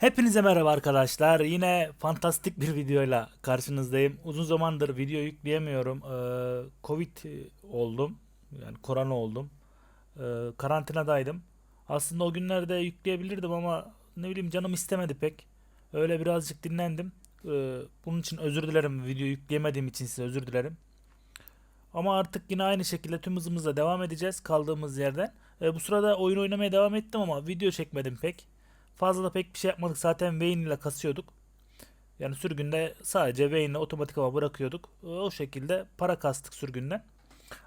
Hepinize merhaba arkadaşlar. Yine fantastik bir videoyla karşınızdayım. Uzun zamandır video yükleyemiyorum. Ee, Covid oldum. Yani korona oldum. Ee, karantinadaydım. Aslında o günlerde yükleyebilirdim ama ne bileyim canım istemedi pek. Öyle birazcık dinlendim. Ee, bunun için özür dilerim. Video yükleyemediğim için size özür dilerim. Ama artık yine aynı şekilde tüm hızımızla devam edeceğiz kaldığımız yerden. Ee, bu sırada oyun oynamaya devam ettim ama video çekmedim pek. Fazla da pek bir şey yapmadık. Zaten Vayne ile kasıyorduk. Yani sürgünde sadece Vayne ile otomatik hava bırakıyorduk. Ee, O şekilde para kastık sürgünden.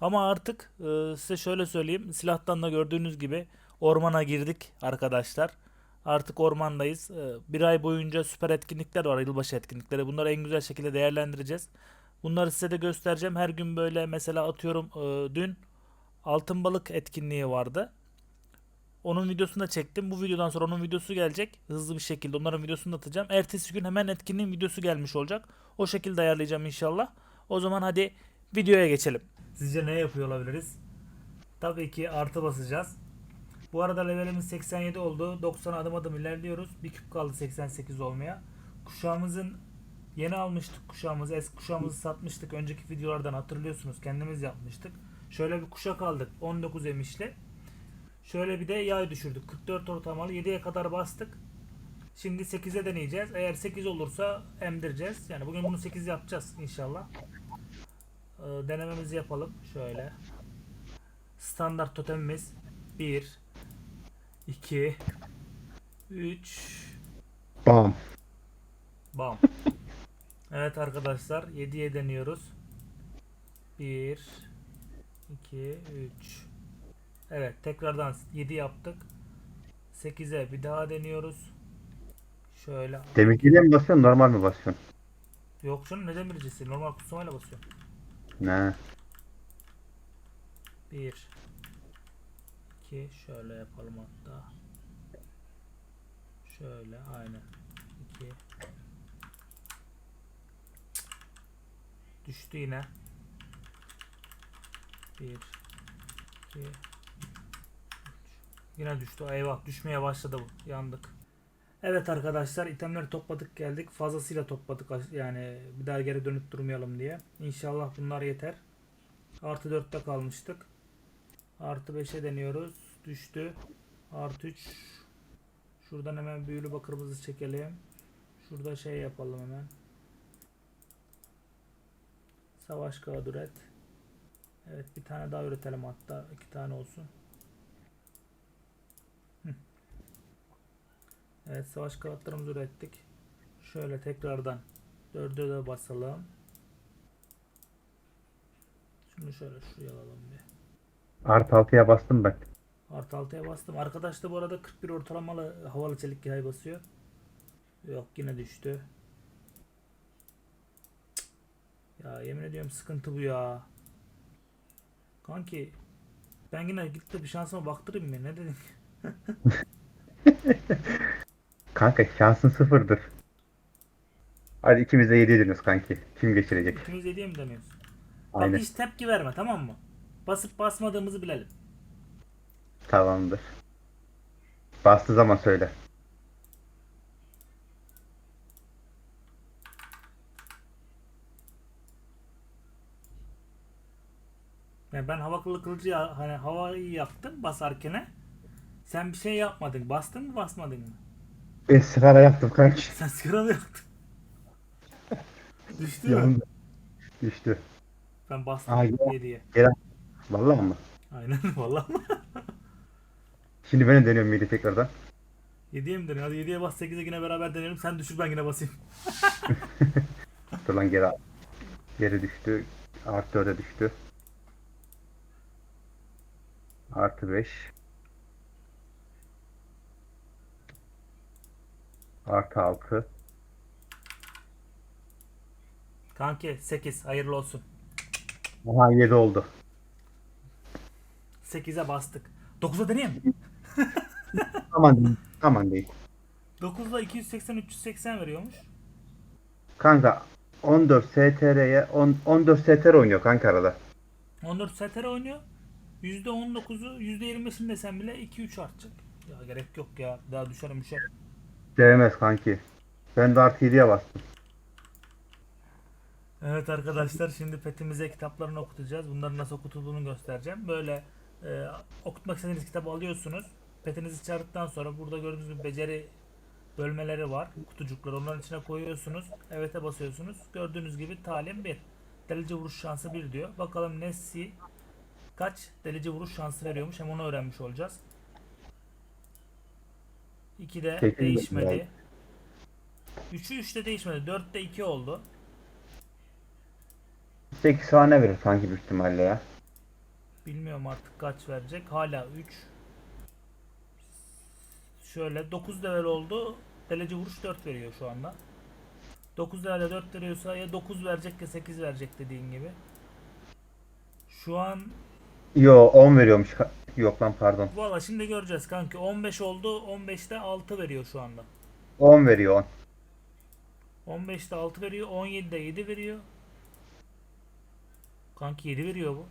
Ama artık e, size şöyle söyleyeyim. Silahtan da gördüğünüz gibi ormana girdik arkadaşlar. Artık ormandayız. Ee, Bir ay boyunca süper etkinlikler var. Yılbaşı etkinlikleri. Bunları en güzel şekilde değerlendireceğiz. Bunları size de göstereceğim. Her gün böyle mesela atıyorum e, dün altın balık etkinliği vardı. Onun videosunu da çektim. Bu videodan sonra onun videosu gelecek. Hızlı bir şekilde onların videosunu da atacağım. Ertesi gün hemen etkinliğin videosu gelmiş olacak. O şekilde ayarlayacağım inşallah. O zaman hadi videoya geçelim. Sizce ne yapıyor olabiliriz? Tabii ki artı basacağız. Bu arada levelimiz 87 oldu. 90 adım adım ilerliyoruz. Bir küp kaldı 88 olmaya. Kuşağımızın yeni almıştık kuşağımızı. Eski kuşağımızı satmıştık. Önceki videolardan hatırlıyorsunuz. Kendimiz yapmıştık. Şöyle bir kuşak aldık. 19 emişli. Şöyle bir de yay düşürdük. 44 ortalamalı 7'ye kadar bastık. Şimdi 8'e deneyeceğiz. Eğer 8 olursa emdireceğiz. Yani bugün bunu 8 yapacağız inşallah. Ee, denememizi yapalım. Şöyle. Standart totemimiz 1 2 3 Bam. Bam. Evet arkadaşlar 7'ye deniyoruz. 1 2 3 Evet tekrardan 7 yaptık. 8'e bir daha deniyoruz. Şöyle. Demirciyle mi basıyorsun normal mi basıyorsun? Yok canım ne demircisi? Normal kutsamayla basıyorum. Ne? 1 2 şöyle yapalım hatta. Şöyle aynen. 2 Düştü yine. 1 2 3 Yine düştü. Eyvah düşmeye başladı bu. Yandık. Evet arkadaşlar itemleri topladık geldik. Fazlasıyla topladık yani bir daha geri dönüp durmayalım diye. İnşallah bunlar yeter. Artı 4'te kalmıştık. Artı 5'e deniyoruz. Düştü. Artı 3. Şuradan hemen büyülü bakırımızı çekelim. Şurada şey yapalım hemen. Savaş kağıdı üret. Evet bir tane daha üretelim hatta. iki tane olsun. Evet savaş kağıtlarımızı ürettik. Şöyle tekrardan dörde de basalım. Şunu şöyle şuraya alalım bir. Artı 6'ya bastım ben. Artı 6'ya bastım. Arkadaş da bu arada 41 ortalamalı havalı çelik yay basıyor. Yok yine düştü. Ya yemin ediyorum sıkıntı bu ya. Kanki ben yine de bir şansıma baktırayım mı? Ne dedin? Kanka şansın sıfırdır. Hadi ikimiz de 7 dönüyoruz kanki. Kim geçirecek? İkimiz de diye mi dönüyoruz? Bak Aynen. hiç tepki verme tamam mı? Basıp basmadığımızı bilelim. Tamamdır. Bastığı zaman söyle. Yani ben hava kılı kılıcı ya- hani havayı yaktım basarken sen bir şey yapmadın. Bastın mı basmadın mı? Ben sigara yaktım kanki. Sen sigara mı yaktın? Düştü mü? Düştü. Ben bastım Aa, ya. 7'ye. Vallahi mı? Aynen vallahi. Şimdi ben de dönüyorum 7 tekrardan. 7'ye mi dönüyor? Hadi 7'ye bas 8'e yine beraber deneyelim. Sen düşür ben yine basayım. Dur lan geri al. Geri düştü. Artı 4'e düştü. Artı 5. Artı 6. Kanki 8 hayırlı olsun. Aha 7 oldu. 8'e bastık. 9'a deneyeyim. Aman değil. Aman değil. 9'da 280 380 veriyormuş. Kanka 14 STR'ye 10 14 STR oynuyor kanka arada. 14 STR oynuyor. %19'u %25'ini desen bile 2-3 artacak. Ya gerek yok ya. Daha düşerim düşer. Değmez kanki. Ben de artı 7'ye bastım. Evet arkadaşlar şimdi petimize kitaplarını okutacağız. Bunların nasıl okutulduğunu göstereceğim. Böyle e, okutmak istediğiniz kitabı alıyorsunuz. Petinizi çağırdıktan sonra burada gördüğünüz gibi beceri bölmeleri var. Kutucuklar onların içine koyuyorsunuz. Evet'e basıyorsunuz. Gördüğünüz gibi talim 1. Delici vuruş şansı 1 diyor. Bakalım Nessi kaç delici vuruş şansı veriyormuş. Hem onu öğrenmiş olacağız. 2 de Sekiz de değişmedi. 3'ü 3'te değişmedi. 4'te 2 oldu. 8 tane verir kanki büyük ihtimalle ya. Bilmiyorum artık kaç verecek. Hala 3. Şöyle 9 level oldu. Delece vuruş 4 veriyor şu anda. 9 levelde 4 veriyorsa ya 9 verecek ya 8 verecek dediğin gibi. Şu an Yo 10 veriyormuş. Yok lan pardon. valla şimdi göreceğiz kanki. 15 oldu. 15'te 6 veriyor şu anda. 10 veriyor 10. 15'te 6 veriyor. 17'de 7 veriyor. Kanki 7 veriyor bu.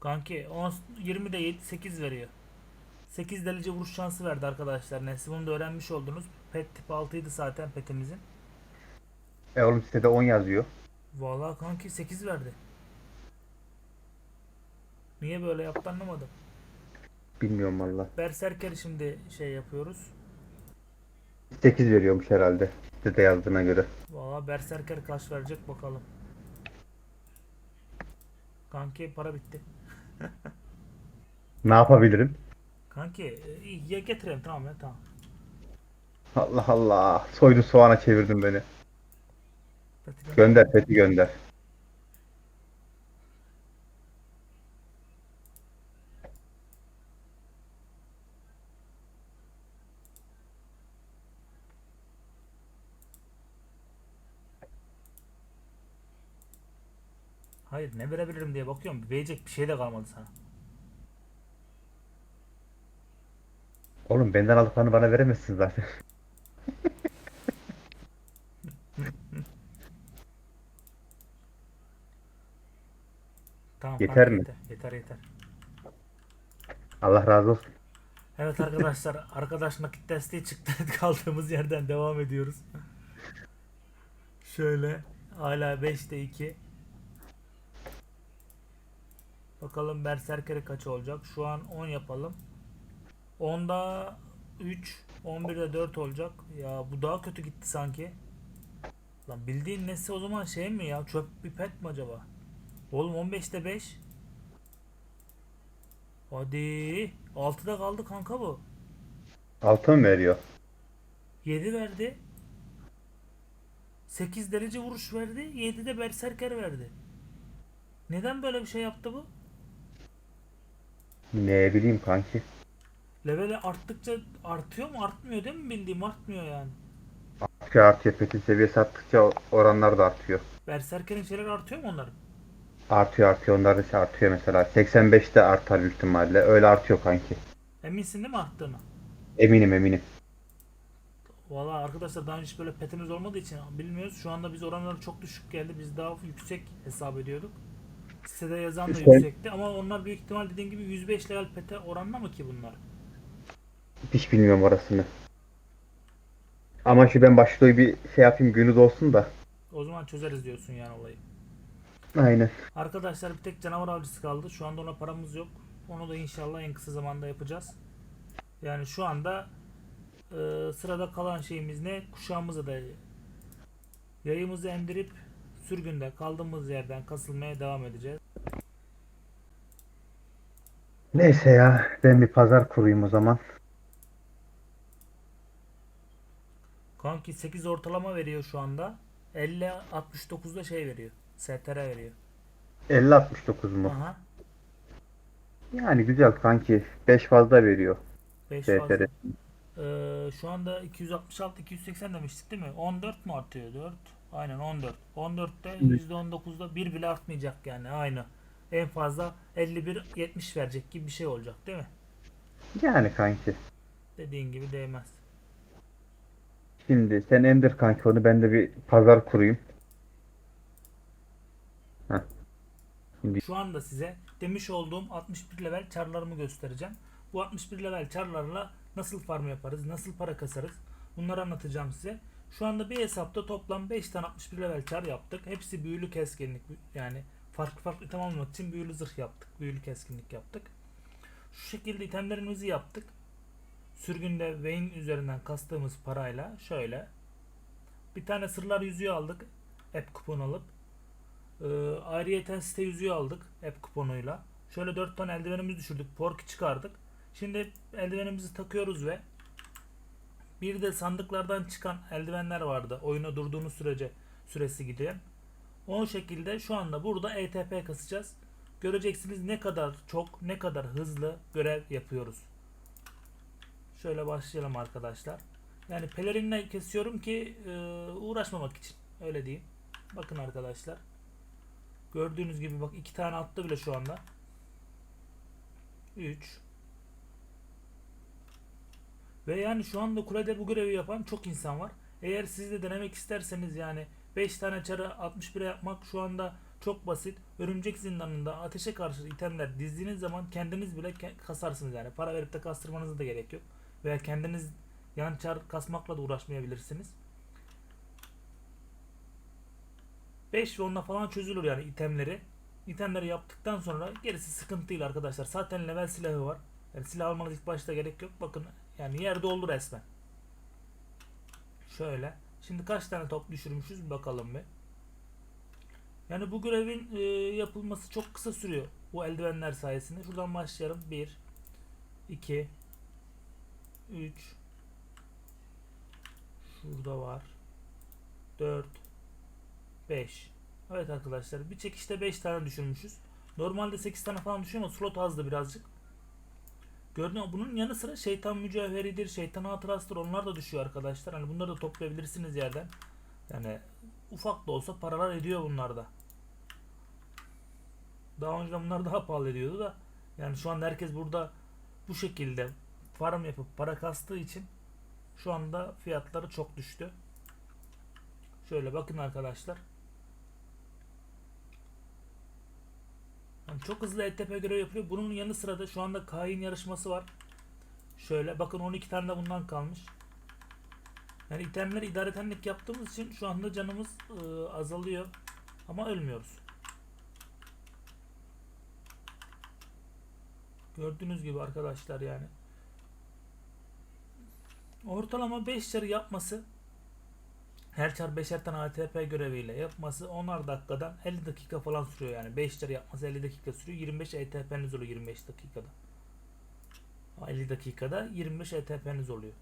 Kanki 10, 20'de 7, 8 veriyor. 8 derece vuruş şansı verdi arkadaşlar. Nesli bunu da öğrenmiş oldunuz. Pet tip 6'ydı zaten petimizin. E oğlum sitede 10 yazıyor. Vallahi kanki 8 verdi. Niye böyle yaptı anlamadım. Bilmiyorum valla. Berserker şimdi şey yapıyoruz. 8 veriyormuş herhalde. Sitede yazdığına göre. Vallahi Berserker kaç verecek bakalım. Kanki para bitti. Ne yapabilirim? Kanki e, ya getirelim tamam ya tamam. Allah Allah. Soydu soğana çevirdin beni. Gönder peti gönder. Hayır ne verebilirim diye bakıyorum. Verecek bir şey de kalmadı sana. Oğlum benden aldıklarını bana veremezsin zaten. Tamam Yeter mi? Yeter yeter. yeter. Allah razı olsun. Evet arkadaşlar arkadaş nakit desteği çıktı. Kaldığımız yerden devam ediyoruz. Şöyle hala 5'te 2. Bakalım Berserker'e kaç olacak? Şu an 10 yapalım. 10'da 3, 11'de 4 olacak. Ya bu daha kötü gitti sanki. Lan bildiğin nesi o zaman şey mi ya? Çöp bir pet mi acaba? Oğlum 15'te 5. Hadi. 6'da kaldı kanka bu. Altın veriyor. 7 verdi. 8 derece vuruş verdi. 7 de berserker verdi. Neden böyle bir şey yaptı bu? Ne bileyim kanki. Leveli arttıkça artıyor mu? Artmıyor değil mi? Bildiğim artmıyor yani. Artıyor artıyor. Petin seviyesi arttıkça oranlar da artıyor. Berserkerin şeyleri artıyor mu onların? Artıyor artıyor. Onlar da şey artıyor mesela. 85'te artar büyük ihtimalle. Öyle artıyor kanki. Eminsin değil mi arttığını? Eminim eminim. Valla arkadaşlar daha önce hiç böyle petimiz olmadığı için bilmiyoruz. Şu anda biz oranları çok düşük geldi. Biz daha yüksek hesap ediyorduk. Sitede yazan da İşte- yüksekti ama onlar büyük ihtimal dediğin gibi 105 level pete oranla mı ki bunlar? Hiç bilmiyorum orasını. Ama şu ben başlığı bir şey yapayım günü dolsun da. O zaman çözeriz diyorsun yani olayı. Aynen. Arkadaşlar bir tek canavar avcısı kaldı. Şu anda ona paramız yok. Onu da inşallah en kısa zamanda yapacağız. Yani şu anda e, sırada kalan şeyimiz ne? Kuşağımızı da yayımızı emdirip sürgünde kaldığımız yerden kasılmaya devam edeceğiz. Neyse ya ben bir pazar kurayım o zaman. Kanki 8 ortalama veriyor şu anda. 50 69'da şey veriyor. STR veriyor. 50-69 mu? Aha. Yani güzel kanki. 5 fazla veriyor. 5 STR. fazla. Ee, şu anda 266 280 demiştik değil mi? 14 mu artıyor? 4. Aynen 14. 14'te %19'da bir bile artmayacak yani aynı. En fazla 51 70 verecek gibi bir şey olacak değil mi? Yani kanki. Dediğin gibi değmez. Şimdi sen emdir kanki onu ben de bir pazar kurayım. Şu anda size demiş olduğum 61 level çarlarımı göstereceğim. Bu 61 level çarlarla nasıl farm yaparız, nasıl para kasarız Bunları anlatacağım size. Şu anda bir hesapta toplam 5 tane 61 level çar yaptık. Hepsi büyülü keskinlik yani farklı farklı item almak için büyülü zırh yaptık. Büyülü keskinlik yaptık. Şu şekilde itemlerimizi yaptık. Sürgünde Vayne üzerinden kastığımız parayla şöyle bir tane sırlar yüzüğü aldık. App kupon alıp. Ee, ayrıyeten site yüzüğü aldık. App kuponuyla. Şöyle 4 tane eldivenimizi düşürdük. Pork çıkardık. Şimdi eldivenimizi takıyoruz ve bir de sandıklardan çıkan eldivenler vardı. Oyuna durduğunuz sürece süresi gidiyor. O şekilde şu anda burada ETP kasacağız. Göreceksiniz ne kadar çok, ne kadar hızlı görev yapıyoruz. Şöyle başlayalım arkadaşlar. Yani pelerinle kesiyorum ki e, uğraşmamak için. Öyle diyeyim. Bakın arkadaşlar. Gördüğünüz gibi bak iki tane attı bile şu anda. 3 Ve yani şu anda kulede bu görevi yapan çok insan var. Eğer siz de denemek isterseniz yani 5 tane çarı 61'e yapmak şu anda çok basit. Örümcek zindanında ateşe karşı itemler dizdiğiniz zaman kendiniz bile kasarsınız yani. Para verip de kastırmanıza da gerek yok. Veya kendiniz yan çar kasmakla da uğraşmayabilirsiniz. 5 ve onunla falan çözülür yani itemleri. İtemleri yaptıktan sonra gerisi sıkıntı değil arkadaşlar. Zaten level silahı var. Yani silah almanız ilk başta gerek yok. Bakın yani yer doldu resmen. Şöyle. Şimdi kaç tane top düşürmüşüz bir bakalım bir. Yani bu görevin e, yapılması çok kısa sürüyor. Bu eldivenler sayesinde. Şuradan başlayalım. 1 2 3 Şurada var. 4 5 Evet arkadaşlar bir çekişte 5 tane düşürmüşüz. Normalde 8 tane falan düşüyor ama slot azdı birazcık. Mü? Bunun yanı sıra şeytan mücevheridir, şeytan hatırasıdır. Onlar da düşüyor arkadaşlar. Hani bunları da toplayabilirsiniz yerden. Yani ufak da olsa paralar ediyor bunlar da. Daha önce bunlar daha pahalı ediyordu da. Yani şu anda herkes burada bu şekilde farm yapıp para kastığı için şu anda fiyatları çok düştü. Şöyle bakın arkadaşlar. Yani çok hızlı ETP görev yapıyor. Bunun yanı sıra da şu anda kain yarışması var. Şöyle bakın 12 tane de bundan kalmış. Yani itemleri idaretenlik yaptığımız için şu anda canımız e, azalıyor. Ama ölmüyoruz. Gördüğünüz gibi arkadaşlar yani. Ortalama 5 çarı yapması her çar 5'er tane ATP göreviyle yapması 10'ar dakikadan 50 dakika falan sürüyor yani. 5 çar yapması 50 dakika sürüyor. 25 ETP'niz oluyor 25 dakikada. 50 dakikada 25 ETP'niz oluyor.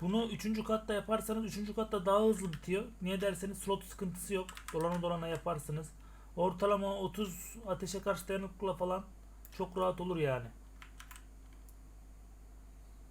Bunu 3. katta yaparsanız 3. katta daha hızlı bitiyor. Niye derseniz slot sıkıntısı yok. Dolana dolana yaparsınız. Ortalama 30 ateşe karşı dayanıklıkla falan çok rahat olur yani.